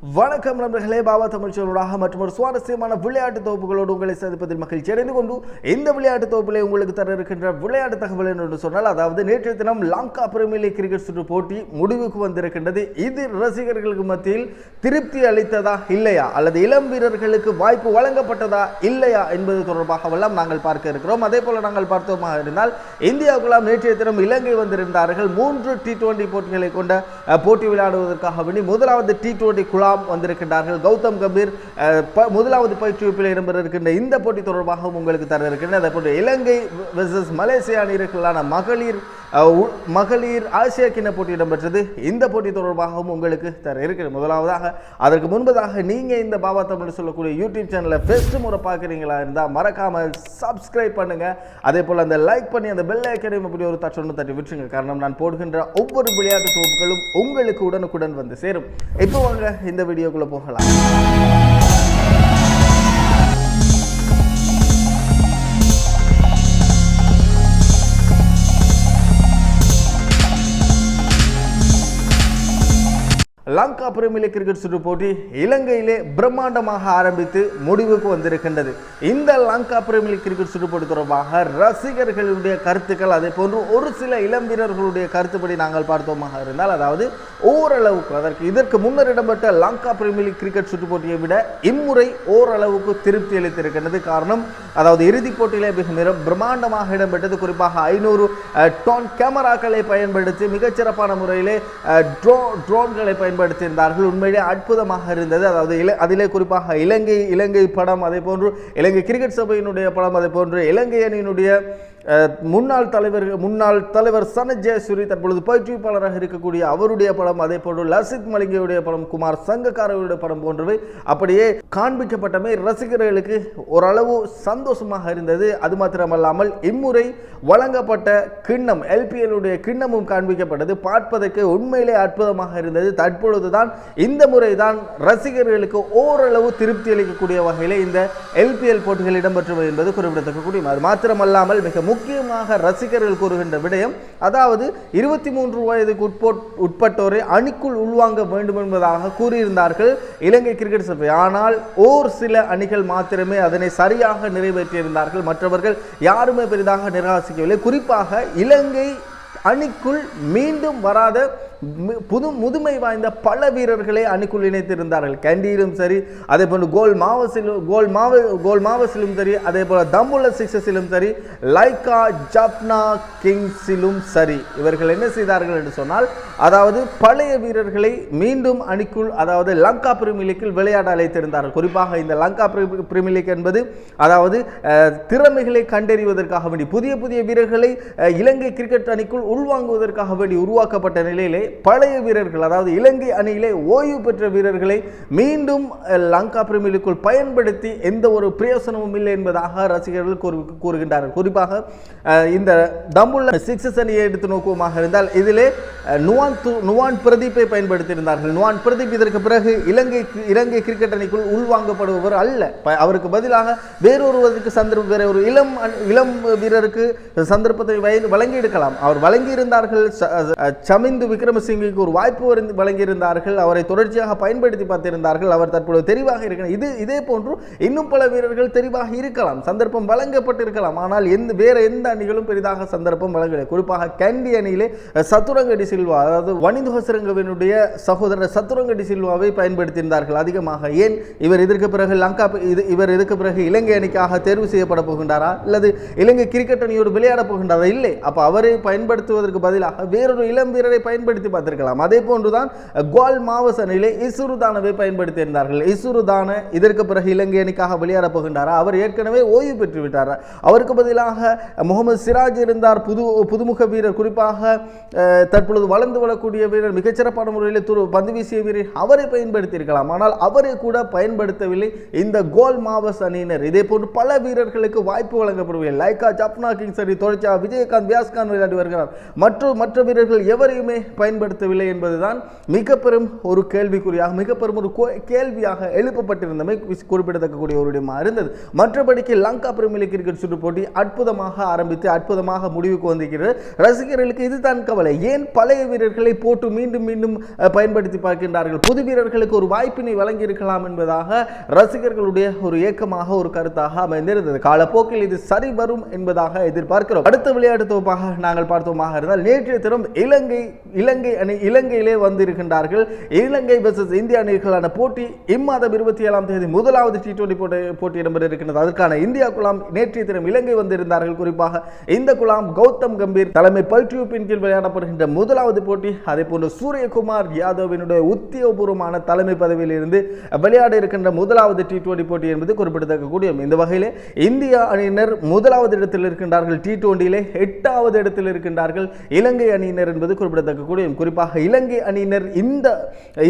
வணக்கம் நண்பர்களே பாபா தமிழ்ச்சோடாக மற்றும் ஒரு சுவாரஸ்யமான விளையாட்டு தொகுப்புகளோடு உங்களை சந்திப்பதில் மகிழ்ச்சி அடைந்து கொண்டு இந்த விளையாட்டு தொகுப்பிலே உங்களுக்கு தர இருக்கின்ற விளையாட்டு தகவல் என்று சொன்னால் அதாவது நேற்றைய தினம் லாங்கா பிரீமியர் லீக் கிரிக்கெட் சுற்று போட்டி முடிவுக்கு வந்திருக்கின்றது. இது ரசிகர்களுக்கு மத்தியில் திருப்தி அளித்ததா இல்லையா? அல்லது இளம் வீரர்களுக்கு வாய்ப்பு வழங்கப்பட்டதா இல்லையா என்பது தொடர்பாகவெல்லாம் நாங்கள் பார்க்க இருக்கிறோம். அதே போல நாங்கள் பார்த்தோமாக இருந்தால் இந்தியாவுக்குலாம் நேற்றைய தினம் இலங்கை வந்திருந்தார்கள். மூன்று டி டுவெண்டி போட்டிகளை கொண்ட போட்டி விளையாடுவதற்காக வேண்டி முதலாவது டி டுவெண்டி எல்லாம் வந்திருக்கின்றார்கள். கௌதம் கம்பீர் முதலாவது பயிற்றுவிப்பில் இடம்பெற இருக்கின்ற இந்த போட்டி தொடர்பாகவும் உங்களுக்கு தர இருக்கின்றது அதே போன்று இலங்கை வெர்சஸ் மலேசியா அணிகளுக்கான மகளிர் மகளிர் ஆசிய கிண்ண போட்டி இடம்பெற்றது. இந்த போட்டி தொடர்பாகவும் உங்களுக்கு தர இருக்கிறது. முதலாவதாக அதற்கு முன்பதாக நீங்கள் இந்த பாபா தமிழ் சொல்லக்கூடிய யூடியூப் சேனலை பெஸ்ட் முறை பார்க்குறீங்களா இருந்தால் மறக்காமல் சப்ஸ்கிரைப் பண்ணுங்க. அதே போல் அந்த லைக் பண்ணி அந்த பெல் ஐக்கனையும் அப்படி ஒரு தட்டு ஒன்று தட்டி விட்டுருங்க. காரணம் நான் போடுகின்ற ஒவ்வொரு விளையாட்டு தொகுப்புகளும் உங்களுக்கு உடனுக்குடன் வந்து சேரும். இப்போ வாங்க இந்த வீடியோக்குள்ளே போகலாம். லங்கா பிரீமியர் லீக் கிரிக்கெட் சுற்று போட்டி இலங்கையிலே பிரம்மாண்டமாக ஆரம்பித்து முடிவுக்கு வந்திருக்கின்றது. இந்த லங்கா பிரீமியர் லீக் கிரிக்கெட் சுற்று போட்டி தொடர்பாக ரசிகர்களுடைய கருத்துக்கள் அதே போன்று ஒரு சில இளம் வீரர்களுடைய கருத்துப்படி நாங்கள் பார்த்தோமாக இருந்தால் அதாவது ஓரளவுக்கு அதற்கு இதற்கு முன்னர் இடம்பெற்ற லங்கா பிரீமியர் லீக் கிரிக்கெட் சுற்று போட்டியை விட இம்முறை ஓரளவுக்கு திருப்தி அளித்திருக்கின்றது. காரணம் அதாவது இறுதிப் போட்டியிலே மிக மிக பிரம்மாண்டமாக இடம்பெற்றது. குறிப்பாக ஐநூறு டோன் கேமராக்களை பயன்படுத்தி மிகச்சிறப்பான முறையிலே ட்ரோ ட்ரோன்களை பயன்படுத்தி பயன்படுத்தியிருந்தார்கள். உண்மையிலே அற்புதமாக இருந்தது. அதாவது இல அதிலே குறிப்பாக இலங்கை இலங்கை படம் அதே போன்று இலங்கை கிரிக்கெட் சபையினுடைய படம் அதே போன்று இலங்கை அணியினுடைய முன்னாள் தலைவர் முன்னாள் தலைவர் சன ஜெயசூரி தற்பொழுது பயிற்றுவிப்பாளராக இருக்கக்கூடிய அவருடைய படம் அதே போன்று லசித் மலிங்கவுடைய படம் குமார் சங்கக்காரவுடைய படம் போன்றவை அப்படியே காண்பிக்கப்பட்டமை ரசிகர்களுக்கு ஓரளவு சந்தோஷமாக இருந்தது. அது மாத்திரமல்லாமல் இம்முறை வழங்கப்பட்ட கிண்ணம் எல்பிஎல்லுடைய கிண்ணமும் காண்பிக்கப்பட்டது. பார்ப்பதற்கு உண்மையிலே அற்புதமாக இருந்தது. தற்பொழுதுதான் இந்த முறை தான் ரசிகர்களுக்கு ஓரளவு திருப்தி அளிக்கக்கூடிய வகையில் இந்த எல்பிஎல் போட்டிகள் இடம்பெற்றவை என்பது குறிப்பிடத்தக்க கூடிய அது மாத்திரமல்லாமல் மிக முக்கியமாக ரசிகர்கள் கூறுகின்ற விடயம் அதாவது இருபத்தி மூன்று வயதுக்கு உட்போட் உட்பட்டோரை அணிக்குள் உள்வாங்க வேண்டும் என்பதாக கூறியிருந்தார்கள் இலங்கை கிரிக்கெட் சபை. ஆனால் ஓர் சில அணிகள் மாத்திரமே அதனை சரியாக நிறைவேற்றியிருந்தார்கள். மற்றவர்கள் யாருமே பெரிதாக நிராகரிக்கவில்லை. குறிப்பாக இலங்கை அணிக்குள் மீண்டும் வராத புது முதுமை வாய்ந்த பல வீரர்களை அணிக்குள் இணைத்திருந்தார்கள். கேண்டியிலும் சரி அதே போன்று கோல் மாவசிலும் கோல் மாவ கோல் மாவசிலும் சரி அதே போல் தம்புள்ள சிக்ஸஸிலும் சரி லைக்கா ஜப்னா கிங்ஸிலும் சரி இவர்கள் என்ன செய்தார்கள் என்று சொன்னால் அதாவது பழைய வீரர்களை மீண்டும் அணிக்குள் அதாவது லங்கா பிரீமியர் லீக்கில் விளையாட அழைத்திருந்தார்கள். குறிப்பாக இந்த லங்கா பிரீ- பிரீமியர் லீக் என்பது அதாவது திறமைகளை கண்டறிவதற்காக வேண்டி புதிய புதிய வீரர்களை இலங்கை கிரிக்கெட் அணிக்குள் உள்வாங்குவதற்காக வேண்டி உருவாக்கப்பட்ட நிலையிலே பழைய வீரர்கள் அதாவது இலங்கை அணியிலே ஓய்வு பெற்ற வீரர்களை மீண்டும் லங்கா பிரீமியர் லீக்குள் பயன்படுத்தி எந்த ஒரு பிரயோசனமும் இல்லை என்பதாக ரசிகர்கள் கூறுகின்றார்கள். குறிப்பாக இந்த தம்புள்ள சிக்ஸஸ் அணியை எடுத்து நோக்குவமாக இருந்தால் இதிலே நுவான் து- நுவான் பிரதீப்பை பயன்படுத்தியிருந்தார்கள். நுவான் பிரதீப் இதற்கு பிறகு இலங்கை இலங்கை கிரிக்கெட் அணிக்குள் உள்வாங்கப்படுபவர் அல்ல. அவருக்கு பதிலாக வேறொருவருக்கு சந்தர்ப்பம் வேற ஒரு இளம் இளம் வீரருக்கு சந்தர்ப்பத்தை வழங்கி எடுக்கலாம் அவர் வழங்கி இருந்தார்கள் சமிந்து விக்ரம சமிந்து விக்ரமசிங்கிற்கு ஒரு வாய்ப்பு வழங்கியிருந்தார்கள். அவரை தொடர்ச்சியாக பயன்படுத்தி பார்த்திருந்தார்கள். அவர் தற்பொழுது தெரிவாக இருக்கிறார். இது இதே போன்று இன்னும் பல வீரர்கள் தெரிவாக இருக்கலாம். சந்தர்ப்பம் வழங்கப்பட்டிருக்கலாம். ஆனால் எந்த வேற எந்த அணிகளும் பெரிதாக சந்தர்ப்பம் வழங்கவில்லை. குறிப்பாக கேண்டி அணியிலே சத்துரங்கடி சில்வா அதாவது வனிந்து ஹசரங்கவினுடைய சகோதரர் சத்துரங்கடி சில்வாவை பயன்படுத்தியிருந்தார்கள். அதிகமாக ஏன்? இவர் இதற்கு பிறகு லங்கா இது இவர் இதற்கு பிறகு இலங்கை அணிக்காக தேர்வு செய்யப்பட போகின்றாரா? அல்லது இலங்கை கிரிக்கெட் அணியோடு விளையாட போகின்றாரா? இல்லை. அப்போ அவரை பயன்படுத்துவதற்கு பதிலாக வேறொரு இளம் வீரரை பயன்படுத்தி பார்த்திருக்கலாம் அதே போன்றுதான் கோல் மாவச அணியிலே இசுருதானவை பயன்படுத்தியிருந்தார்கள். இசுருதான இதற்கு பிறகு இலங்கை அணிக்காக விளையாட போகின்றாரா? அவர் ஏற்கனவே ஓய்வு பெற்று விட்டார்? அவருக்கு பதிலாக முகமது சிராஜ் இருந்தார். புது புதுமுக வீரர் குறிப்பாக தற்பொழுது வளர்ந்து வரக்கூடிய வீரர் மிகச்சிறப்பான முறையில் துரு பந்து வீசிய வீரர் அவரை பயன்படுத்தியிருக்கலாம். ஆனால் அவரை கூட பயன்படுத்தவில்லை இந்த கோல் மாவஸ் அணியினர். இதே போன்று பல வீரர்களுக்கு வாய்ப்பு வழங்கப்படவில்லை லைக்கா ஜப்னா கிங் சரி தொடர்ச்சியாக விஜயகாந்த் வியாஸ்கான் விளையாடி வருகிறார். மற்ற மற்ற வீரர்கள் எவரையுமே பயன்படுத்த பயன்படுத்தவில்லை என்பதுதான் மிக பெரும் ஒரு கேள்விக்குறியாக மிக பெரும் ஒரு கேள்வியாக எழுப்பப்பட்டிருந்தமை குறிப்பிடத்தக்கக்கூடிய ஒரு இடமா இருந்தது மற்றபடிக்கு லங்கா பிரீமியர் லீக் கிரிக்கெட் சுற்று போட்டி அற்புதமாக ஆரம்பித்து அற்புதமாக முடிவுக்கு வந்திருக்கிறது. ரசிகர்களுக்கு இதுதான் கவலை. ஏன் பழைய வீரர்களை போட்டு மீண்டும் மீண்டும் பயன்படுத்தி பார்க்கின்றார்கள்? புது வீரர்களுக்கு ஒரு வாய்ப்பினை வழங்கியிருக்கலாம் என்பதாக ரசிகர்களுடைய ஒரு ஏக்கமாக ஒரு கருத்தாக அமைந்திருந்தது. காலப்போக்கில் இது சரி வரும் என்பதாக எதிர்பார்க்கிறோம். அடுத்த விளையாட்டு தொகுப்பாக நாங்கள் பார்த்தோமாக இருந்தால் நேற்றைய தினம் இலங்கை இலங்கை இலங்கை அணி இலங்கையிலே வந்திருக்கின்றார்கள். இலங்கை வெர்சஸ் இந்திய அணிகளான போட்டி இம்மாதம் இருபத்தி ஏழாம் தேதி முதலாவது டி டுவெண்டி போட்டி போட்டி இடம்பெற இருக்கின்றது. அதற்கான இந்தியா குழாம் நேற்றைய தினம் இலங்கை வந்திருந்தார்கள். குறிப்பாக இந்த குழாம் கௌதம் கம்பீர் தலைமை பல்டியூப்பின் கீழ் விளையாடப்படுகின்ற முதலாவது போட்டி. அதே போன்று சூரியகுமார் யாதவினுடைய உத்தியோகபூர்வமான தலைமை பதவியில் இருந்து விளையாட இருக்கின்ற முதலாவது டி டுவெண்டி போட்டி என்பது குறிப்பிடத்தக்கக்கூடிய இந்த வகையிலே இந்தியா அணியினர் முதலாவது இடத்தில் இருக்கின்றார்கள். டி டுவெண்டியிலே எட்டாவது இடத்தில் இருக்கின்றார்கள். இலங்கை அணியினர் என்பது குறிப்பிடத்தக்கக்கூடிய குறிப்பாக இலங்கை அணியினர் இந்த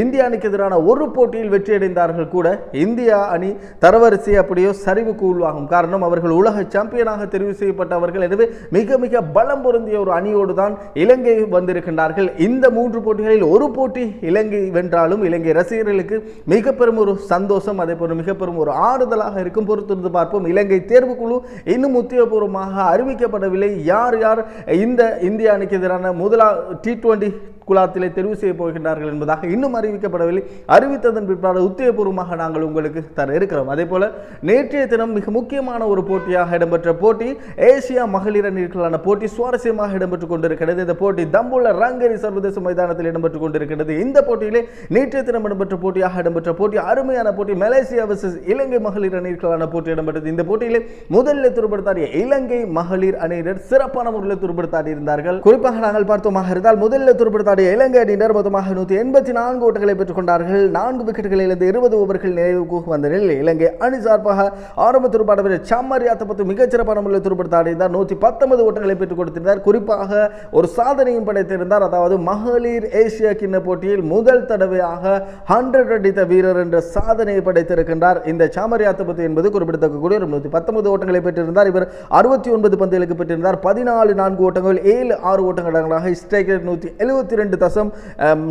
இந்திய அணிக்கு எதிரான ஒரு போட்டியில் வெற்றியடைந்தார்கள் கூட இந்தியா அணி தரவரிசை அப்படியோ சரிவுக்கு உள்வாகும் காரணம் அவர்கள் உலக சாம்பியனாக தெரிவு செய்யப்பட்டவர்கள். எனவே மிக மிக பலம் பொருந்திய ஒரு அணியோடு தான் இலங்கை வந்திருக்கின்றார்கள். இந்த மூன்று போட்டிகளில் ஒரு போட்டி இலங்கை வென்றாலும் இலங்கை ரசிகர்களுக்கு மிக பெரும் ஒரு சந்தோஷம் அதே போல மிக பெரும் ஒரு ஆறுதலாக இருக்கும் பொறுத்திருந்து பார்ப்போம். இலங்கை தேர்வுக்குழு இன்னும் உத்தியோகபூர்வமாக அறிவிக்கப்படவில்லை. யார் யார் இந்த இந்திய அணிக்கு எதிரான முதலா டி டுவெண்டி குழாத்திலே தெரிவு செய்ய போகின்றார்கள் என்பதாக இன்னும் அறிவிக்கப்படவில்லை. அறிவித்ததன் பிற்பாடு உத்தியபூர்வமாக நாங்கள் உங்களுக்கு தர இருக்கிறோம். அதே போல நேற்றைய தினம் மிக முக்கியமான ஒரு போட்டியாக இடம்பெற்ற போட்டி ஏசியா மகளிர் அணிகளான போட்டி சுவாரஸ்யமாக இடம்பெற்றுக் கொண்டிருக்கிறது. இந்த போட்டி தம்புள்ள ரங்கரி சர்வதேச மைதானத்தில் இடம்பெற்றுக் கொண்டிருக்கிறது. இந்த போட்டியிலே நேற்றைய தினம் இடம்பெற்ற போட்டியாக இடம்பெற்ற போட்டி அருமையான போட்டி மலேசியா வர்சஸ் இலங்கை மகளிர் அணிகளான போட்டி இடம்பெற்றது. இந்த போட்டியிலே முதலில் துருப்படுத்தாடிய இலங்கை மகளிர் அணியினர் சிறப்பான முறையில் துருப்படுத்தாடி இருந்தார்கள். குறிப்பாக நாங்கள் பார்த்தோமாக இருந்தால் முதலில் துருப்படுத்த துருப்படுத்தாடிய இலங்கை அணியினர் மொத்தமாக நூற்றி எண்பத்தி நான்கு ஓட்டங்களை பெற்றுக் கொண்டார்கள். நான்கு விக்கெட்டுகளில் இருந்து இருபது ஓவர்கள் நிறைவுக்கு வந்த நிலையில் இலங்கை அணி சார்பாக ஆரம்ப துருப்பாட வீரர் சம்மரி அத்தப்பத்து மிகச்சிறப்பான முறையில் துருப்படுத்தாடியிருந்தார் நூற்றி பத்தொன்பது ஓட்டங்களை பெற்றுக் கொடுத்திருந்தார். குறிப்பாக ஒரு சாதனையும் படைத்திருந்தார். அதாவது மகளிர் ஏசியா கிண்ண போட்டியில் முதல் தடவையாக ஹண்ட்ரட் அடித்த வீரர் என்ற சாதனையை படைத்திருக்கின்றார். இந்த சாமரி அத்தப்பத்து என்பது குறிப்பிடத்தக்கக்கூடிய ஒரு நூற்றி பத்தொன்பது ஓட்டங்களை பெற்றிருந்தார். இவர் அறுபத்தி ஒன்பது பந்துகளுக்கு பெற்றிருந்தார். பதினாலு நான்கு ஓட்டங்கள் ஏழு ஆறு ஓட்டங்கள் ஸ்ட்ரைக் ரேட் நூற்றி எழுபத்தி ரெண்டு தசம்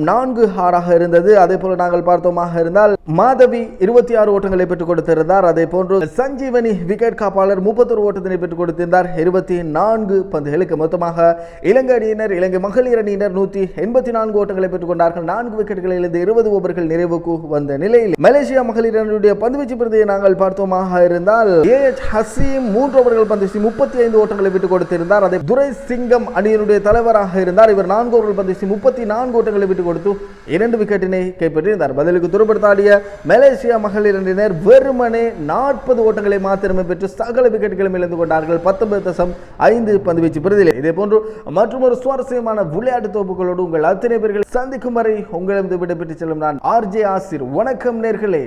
நான்கு ஹாராக இருந்தது. அதே போல நாங்கள் பார்த்தோமாக இருந்தால் மாதவி இருபத்தி ஆறு ஓட்டங்களை பெற்றுக் கொடுத்திருந்தார். அதே போன்று சஞ்சீவனி விக்கெட் காப்பாளர் முப்பத்தொரு ஓட்டத்தினை பெற்றுக் கொடுத்திருந்தார். இருபத்தி நான்கு பந்துகளுக்கு மொத்தமாக இலங்கை அணியினர் இலங்கை மகளிர் அணியினர் நூற்றி எண்பத்தி நான்கு ஓட்டங்களை பெற்றுக் கொண்டார்கள். நான்கு விக்கெட்டுகளில் இருந்து இருபது ஓவர்கள் நிறைவுக்கு வந்த நிலையில் மலேசியா மகளிர் அணியுடைய பந்துவீச்சு பிரதியை நாங்கள் பார்த்தோமாக இருந்தால் ஏ. எச். ஹசீம் மூன்று ஓவர்கள் பந்து வீசி முப்பத்தி ஐந்து ஓட்டங்களை விட்டுக் கொடுத்திருந்தார். அதே துரை சிங்கம் அணியினுடைய தலைவராக இருந்தார். இவர் நான்கு ஓவர்கள் பந்து வீசி முப்பத்தி நான்கு ஓட்டங்களை விட்டுக் கொடுத்து இரண்டு விக்கெட்டினை கைப்பற்றியிருந்தார். பதிலுக்கு துருப்படுத்தாடிய மலேசியா மகளிர் அணியினர் வெறுமனே நாற்பது ஓட்டங்களை மாத்திரமே பெற்று சகல விக்கெட்டுகளும் இழந்து கொண்டார்கள். பத்தொன்பது தசம் ஐந்து பந்துவீச்சு பிரதிலே இதே போன்று மற்றும் ஒரு சுவாரஸ்யமான விளையாட்டு தொகுப்புகளோடு உங்கள் அத்தனை பேர்கள் சந்திக்கும் வரை உங்களிடம் விடைபெற்று செல்லும் நான் ஆர்ஜே ஆசிர். வணக்கம் நேர்களே.